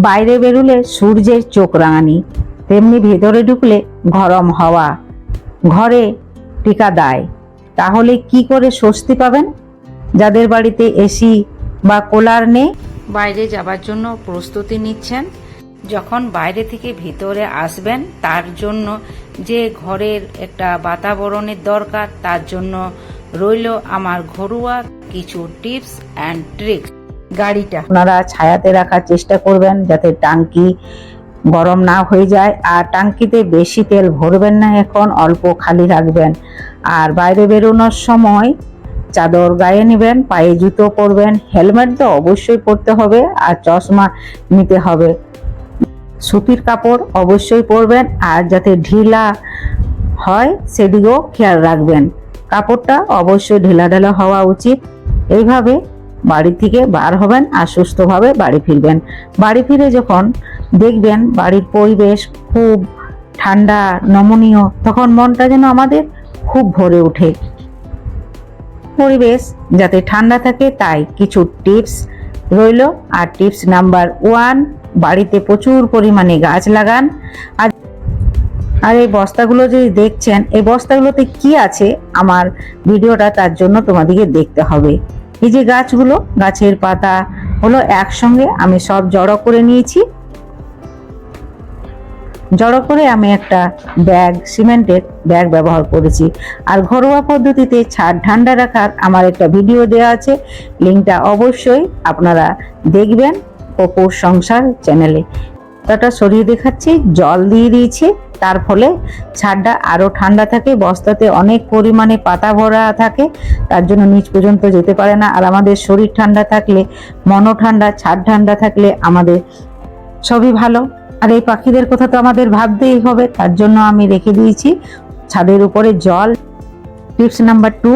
বাইরে বেরুলে সূর্যের চোখ রাঙানি, তেমনি ভেতরে ঢুকলে গরম হাওয়া। ঘরে টিকা দেয়। তাহলে কি করে স্বস্তি পাবেন? যাদের বাড়িতে এসি বা কুলার নেই? বাইরে যাবার জন্য প্রস্তুতি নিচ্ছেন। যখন বাইরে থেকে ভিতরে আসবেন, তার জন্য যে ঘরের একটা বাতাবরণের দরকার, তার জন্য রইল আমার ঘরোয়া কিছু টিপস অ্যান্ড ট্রিক্স। গাড়িটা। আপনারা ছায়াতে রাখার চেষ্টা করবেন যাতে টাঙ্কি গরম না হয়ে যায়। আর টাঙ্কিতে বেশি তেল ভরবেন না এখন, অল্প খালি রাখবেন। আর বাইরে বেরোনোর সময় চাদর গায়ে নেবেন, পায়ে জুতো পরবেন। হেলমেট তো অবশ্যই পরতে হবে আর চশমা নিতে হবে। সুতির কাপড় অবশ্যই পরবেন আর যাতে ঢিলা হয় সেদিকেও খেয়াল রাখবেন। কাপড়টা অবশ্যই ঢিলা ঢালা হওয়া উচিত। এইভাবে বাড়ি থেকে বার হবেন আর সুস্থভাবে বাড়ি ফিরবেন। বাড়ি ফিরে যখন দেখবেন বাড়ির পরিবেশ খুব ঠান্ডা, নমনীয়, তখন মনটা যেন আমাদের খুব ভরে ওঠে। পরিবেশ যাতে ঠান্ডা থাকে তাই কিছু টিপস রইল। আর টিপস নাম্বার ওয়ান, বাড়িতে প্রচুর পরিমাণে গাছ লাগান। আর আর এই বস্তাগুলো যদি দেখছেন, এই বস্তাগুলোতে কি আছে আমার ভিডিওটা তার জন্য তোমাদেরকে দেখতে হবে। এই যে গাছগুলো, গাছের পাতা হলো একসঙ্গে আমি সব জড়ো করে নিয়েছি। জড়ো করে আমি একটা ব্যাগ, সিমেন্টের ব্যাগ ব্যবহার করেছি। আর ঘরোয়া পদ্ধতিতে ছাদ ঠান্ডা রাখার আমার একটা ভিডিও দেওয়া আছে, লিঙ্কটা অবশ্যই আপনারা দেখবেন অপুর সংসার চ্যানেলে। তাটা সরিয়ে দেখাচ্ছি, জল দিয়ে দিয়েছি। তার ফলে ছাদটা আরও ঠান্ডা থাকে, বস্তাতে অনেক পরিমাণে পাতা ভরা থাকে। তার জন্য নিচ পর্যন্ত যেতে পারে না। আর আমাদের শরীর ঠান্ডা থাকলে, মনও ঠান্ডা, ছাদ ঠান্ডা থাকলে আমাদের সবই ভালো। আর এই পাখিদের কথা তো আমাদের ভাবতেই হবে, তার জন্য আমি রেখে দিয়েছি ছাদের উপরে জল। টিপস নাম্বার টু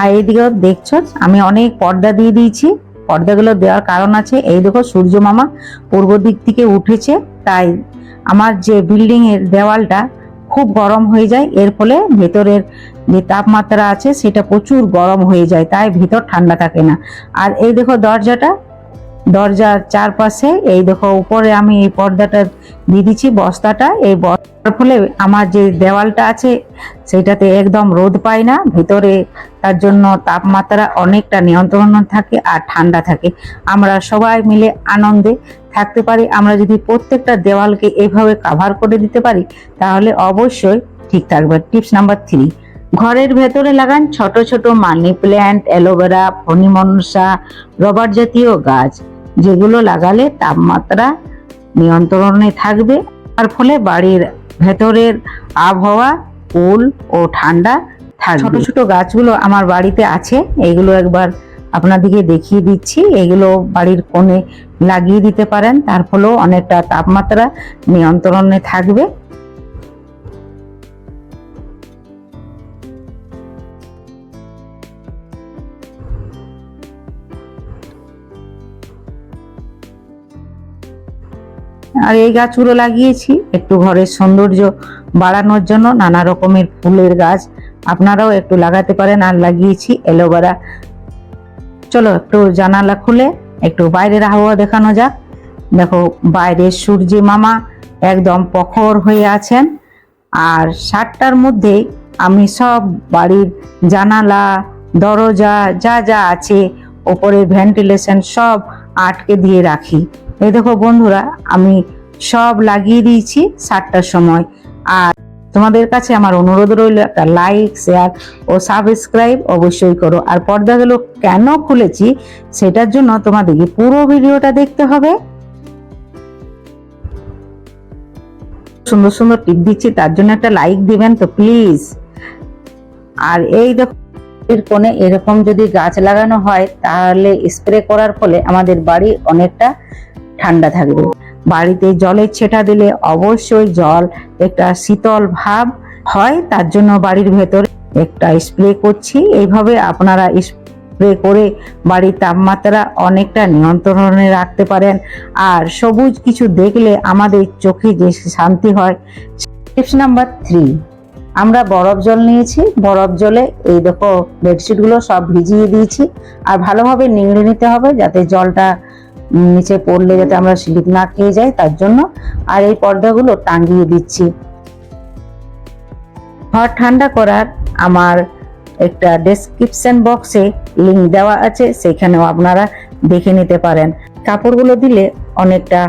আর এদিকেও দেখছ, আমি অনেক পর্দা দিয়ে দিয়েছি। পর্দাগুলো দেওয়ার কারণ আছে। এই দেখো সূর্য মামা পূর্ব দিক থেকে উঠেছে, তাই আমার যে বিল্ডিং এর দেওয়ালটা খুব গরম হয়ে যায়, এর ফলে ভেতরের যে তাপমাত্রা আছে সেটা প্রচুর গরম হয়ে যায়, তাই ভেতর ঠান্ডা থাকে না। আর এই দেখো দরজাটা দরজার চারপাশে, এই দেখো উপরে আমি এই পর্দাটা দিয়ে দিচ্ছি, বস্তাটা। এই বস্তার ফলে আমার যে দেওয়ালটা আছে, সেটাতে একদম রোদ পায় না। ভিতরে তার জন্য তাপমাত্রা অনেকটা নিয়ন্ত্রণ থাকে আর ঠান্ডা থাকে। আমরা সবাই মিলে আনন্দে থাকতে পারি। আমরা যদি প্রত্যেকটা দেওয়ালকে এভাবে কাভার করে দিতে পারি, তাহলে অবশ্যই ঠিক থাকবে। টিপস নাম্বার থ্রি ঘরের ভেতরে লাগান ছোট ছোট মানি প্ল্যান্ট অ্যালোভেরা ফণিমনসা রবার জাতীয় গাছ। যেগুলো লাগালে তাপমাত্রা নিয়ন্ত্রণে থাকবে। তার ফলে বাড়ির ভেতরের আবহাওয়া কুল ও ঠান্ডা থাকবে। ছোট ছোট গাছগুলো আমার বাড়িতে আছে এগুলো একবার আপনাদেরকে দেখিয়ে দিচ্ছি। এগুলো বাড়ির কোণে লাগিয়ে দিতে পারেন, তার ফলেও অনেকটা তাপমাত্রা নিয়ন্ত্রণে থাকবে। আর এই গাছগুলো লাগিয়েছি। একটু ঘরের সৌন্দর্য বাড়ানোর জন্য নানা রকমের ফুলের গাছ আপনারাও একটু লাগাতে পারেন, আর লাগিয়েছি অ্যালোভেরা। চলো একটু জানালা খুলে একটু বাইরের আবহাওয়া দেখানো যাক। দেখো, বাইরের সূর্য মামা একদম প্রখর হয়ে আছেন। আর সাতটার মধ্যে আমি সব বাড়ির জানালা, দরজা, যা যা আছে, ওপরে ভেন্টিলেশন সব আটকে দিয়ে রাখি। এই দেখো বন্ধুরা, আমি সব লাগিয়ে দিয়েছি সাতটার সময়। আর তোমাদের কাছে আমার অনুরোধ রইল, একটা লাইক শেয়ার ও সাবস্ক্রাইব অবশ্যই করো। আর পর্দাগুলো কেন খুলেছি, সেটার জন্য তোমাদেরকে পুরো ভিডিওটা দেখতে হবে। সুন্দর সুন্দর টিপ দিচ্ছি, তার জন্য একটা লাইক দিবেন তো প্লিজ আর এই দেখো কোণে এরকম যদি গাছ লাগানো হয়, তাহলে স্প্রে করার ফলে আমাদের বাড়ি অনেকটা ঠান্ডা থাকবে। বাড়িতে জলের ছেটা দিলে অবশ্যই জল একটা শীতল ভাব হয়, তার জন্য বাড়ির ভেতরে একটা স্প্রে করছি। এইভাবে আপনারা স্প্রে করে বাড়ির তাপমাত্রা অনেকটা নিয়ন্ত্রণে রাখতে পারেন। আর সবুজ কিছু দেখলে আমাদের চোখে যে শান্তি হয়, টিপস নাম্বার থ্রি। আমরা বরফ জল নিয়েছি। বরফ জলে এই দেখো বেডশিটগুলো সব ভিজিয়ে দিয়েছি। আর ভালোভাবে নিংড়ে নিতে হবে যাতে জলটা নিচে পড়লে যাতে আমরা স্লিপ না খেয়ে যাই, তার জন্য আর এই পর্দাগুলো টাঙ্গিয়ে দিচ্ছি। ঘর ঠান্ডা করার আমার একটা ডেসক্রিপশন বক্সে লিংক দেওয়া আছে, সেখানেও আপনারা দেখে নিতে পারেন। কাপড়গুলো দিলে অনেকটা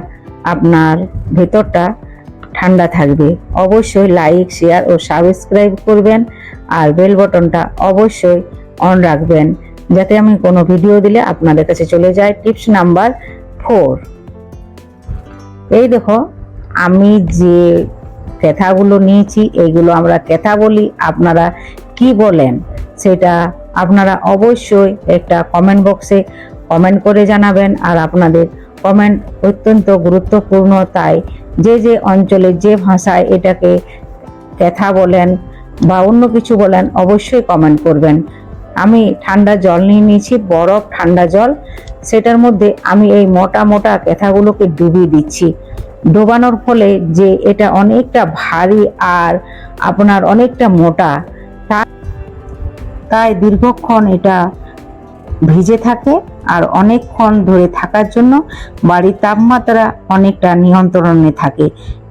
আপনার ভেতরটা ঠান্ডা থাকবে। অবশ্যই লাইক শেয়ার ও সাবস্ক্রাইব করবেন আর বেল বটনটা অবশ্যই অন রাখবেন। যাতে আমি কোনো ভিডিও দিলে আপনাদের কাছে চলে যায়। Tips number four. এই দেখো, আমি যে কেথাগুলো নিয়েছি এইগুলো আমরা কেথা বলি, আপনারা কি বলেন সেটা আপনারা অবশ্যই একটা কমেন্ট বক্সে কমেন্ট করে জানাবেন আর আপনাদের কমেন্ট অত্যন্ত গুরুত্বপূর্ণ। তাই যে যে অঞ্চলে যে ভাষায় এটাকে কেথা বলেন বা অন্য কিছু বলেন, অবশ্যই কমেন্ট করবেন। আমি ঠান্ডা জল নিয়ে নিয়েছি, বরফ ঠান্ডা জল। সেটার মধ্যে আমি এই মোটা মোটা কেথাগুলোকে ডুবিয়ে দিচ্ছি। ডোবানোর ফলে যে এটা অনেকটা ভারী আর আপনার অনেকটা মোটা তাই দীর্ঘক্ষণ এটা ভিজে থাকে আর অনেকক্ষণ ধরে থাকার জন্য বাড়ির তাপমাত্রা অনেকটা নিয়ন্ত্রণে থাকে।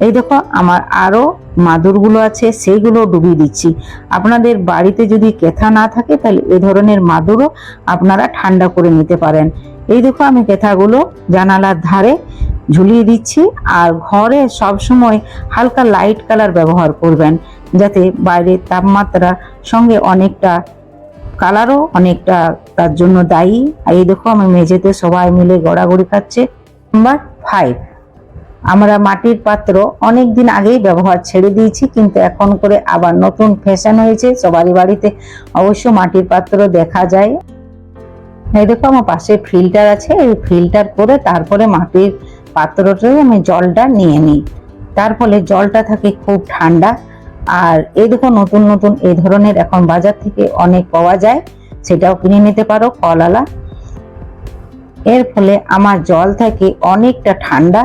এই দেখো, আমার আরও মাদুরগুলো আছে, সেইগুলো ডুবিয়ে দিচ্ছি। আপনাদের বাড়িতে যদি কেথা না থাকে, তাহলে এ ধরনের মাদুরও আপনারা ঠান্ডা করে নিতে পারেন। এই দেখো আমি কেথাগুলো জানালার ধারে ঝুলিয়ে দিচ্ছি আর ঘরে সব সময় হালকা লাইট কালার ব্যবহার করবেন, যাতে বাইরের তাপমাত্রা সঙ্গে অনেকটা কালারও অনেকটা তার জন্য দায়ী। আর এই দেখো আমি মেঝেতে সবাই মিলে গড়াগড়ি খাচ্ছে। নাম্বার ফাইভ আমরা মাটির পাত্র অনেক দিন আগেই ব্যবহার ছেড়ে দিয়েছি, কিন্তু এখন করে আবার নতুন ফ্যাশন হয়েছে। সবারই বাড়িতে অবশ্য মাটির পাত্র দেখা যায়। এই দেখো আমার পাশে ফিল্টার আছে, এই ফিল্টার করে তারপরে মাটির পাত্রটাতে আমি জলটা নিয়ে নিই। তার ফলে জলটা থাকে খুব ঠান্ডা। আর এই দেখো নতুন নতুন এই ধরনের এখন বাজার থেকে অনেক পাওয়া যায়, সেটাও কিনে নিতে পারো কলালা। এর ফলে আমার জল থাকে অনেকটা ঠান্ডা।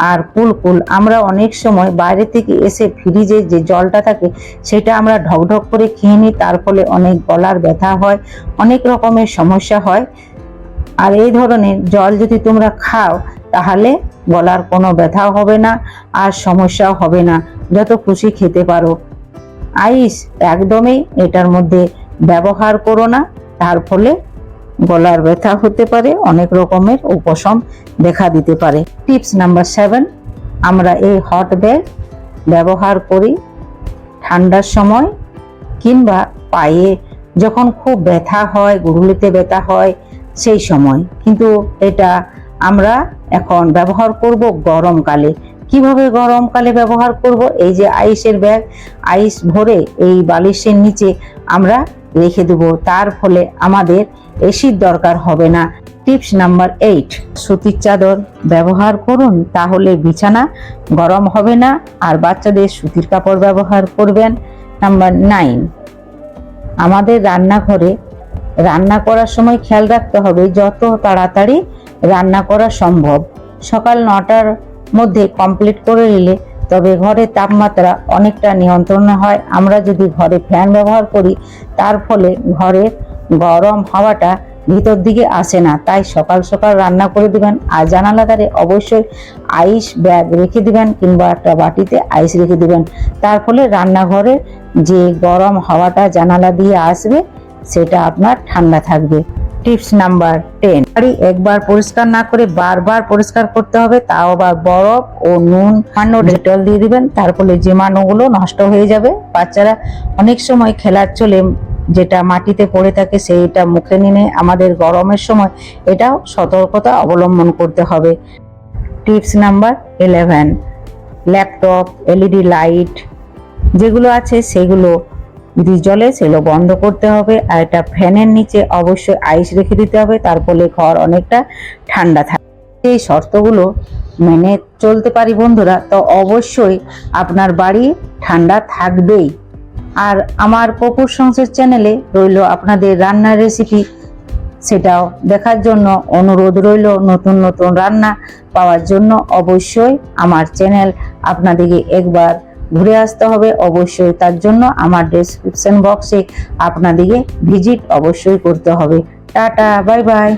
আর কুলকুল আমরা অনেক সময় বাইরে থেকে এসে ফ্রিজে যে জলটা থাকে সেটা আমরা ঢকঢক করে খেয়ে নিই, তার ফলে অনেক গলার ব্যথা হয়, অনেক রকমের সমস্যা হয়। আর এই ধরনের জল যদি তোমরা খাও, তাহলে গলার কোনো ব্যথাও হবে না আর সমস্যাও হবে না। যত খুশি খেতে পারো। আইস একদমই এটার মধ্যে ব্যবহার করো না, তার ফলে গলার ব্যথা হতে পারে, অনেক রকমের উপশম দেখা দিতে পারে। টিপস নাম্বার সেভেন, আমরা এই হট ব্যাগ ব্যবহার করি ঠান্ডার সময় কিংবা পায়ে যখন খুব ব্যথা হয় গুরুলিতে ব্যথা হয়, সেই সময়। কিন্তু এটা আমরা এখন ব্যবহার করব গরমকালে। কীভাবে গরমকালে ব্যবহার করব? এই যে আইসের ব্যাগ, আইস ভরে এই বালিশের নিচে আমরা রেখে দেব। তার ফলে আমাদের এসির দরকার হবে না। টিপস নাম্বার এইট, সুতির চাদর ব্যবহার করুন, তাহলে বিছানা গরম হবে না আর বাচ্চাদের সুতির কাপড় ব্যবহার করবেন। নাম্বার নাইন, আমাদের রান্নাঘরে রান্না করার সময় খেয়াল রাখতে হবে যত তাড়াতাড়ি রান্না করা সম্ভব। সকাল নটার মধ্যে কমপ্লিট করে নিলে তবে ঘরের তাপমাত্রা অনেকটা নিয়ন্ত্রণে হয়। আমরা যদি ঘরে ফ্যান ব্যবহার করি, তার ফলে ঘরের গরম হাওয়াটা ভিতর দিকে আসে না। তাই সকাল সকাল রান্না করে দিবেন। আর জানালা ধারে অবশ্যই আইস ব্যাগ রেখে দিবেন কিংবা একটা বাটিতে আইস রেখে দিবেন। তার ফলে রান্নাঘরে যে গরম হাওয়াটা জানালা দিয়ে আসবে, সেটা আপনার ঠান্ডা থাকবে। Tips number ten. বাড়ি একবার পরিষ্কার না করে বারবার পরিষ্কার করতে হবে, তাও আবার বরফ ও নুন সামান্য ডেটল দিয়ে দিবেন, তার ফলে জীবাণুগুলো নষ্ট হয়ে যাবে। বাচ্চারা অনেক সময় খেলার চলে যেটা মাটিতে পড়ে থাকে সেইটা মুখে নিয়ে আমাদের গরমের সময় এটাও সতর্কতা অবলম্বন করতে হবে। Tips number eleven. Laptop, LED light যেগুলো আছে সেগুলো যদি জলে সেগুলো বন্ধ করতে হবে আর এটা ফ্যানের নিচে অবশ্যই আইস রেখে দিতে হবে, তার ফলে ঘর অনেকটা ঠান্ডা থাকে এই শর্তগুলো মেনে চলতে পারি বন্ধুরা। তো অবশ্যই আপনার বাড়ি ঠান্ডা থাকবেই। আর আমার কপুর সংসার চ্যানেলে রইল আপনাদের রান্নার রেসিপি সেটাও দেখার জন্য অনুরোধ রইল নতুন নতুন রান্না পাওয়ার জন্য। অবশ্যই আমার চ্যানেল আপনাদেরকে একবার ঘুরে আসতে হবে, অবশ্যই তার জন্য আমার ডেসক্রিপশন বক্সে আপনাদেরকে ভিজিট অবশ্যই করতে হবে। Tata bye bye